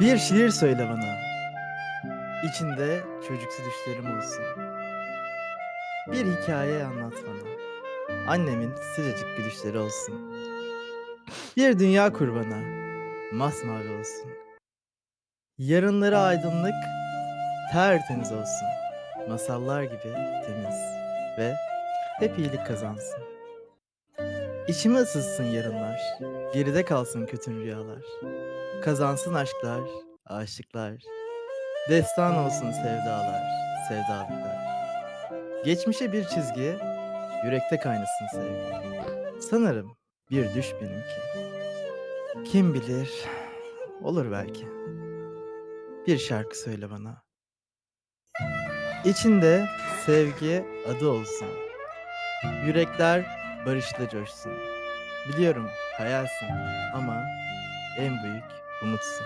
Bir şiir söyle bana. İçinde çocuksu düşlerim olsun. Bir hikaye anlat bana. Annemin sıcacık gülüşleri olsun. Bir dünya kur bana. Masmavi olsun. Yarınları aydınlık, tertemiz olsun. Masallar gibi temiz ve hep iyilik kazansın. İçimi ısıtsın yarınlar, geride kalsın kötü rüyalar. Kazansın aşklar, aşıklar. Destan olsun sevdalar, sevdalıklar. Geçmişe bir çizgi, yürekte kaynasın sevgi. Sanırım bir düş benimki. Kim bilir, olur belki. Bir şarkı söyle bana. İçinde sevgi adı olsun. Yürekler barışla coşsun. Biliyorum hayalsin ama en büyük 什么词？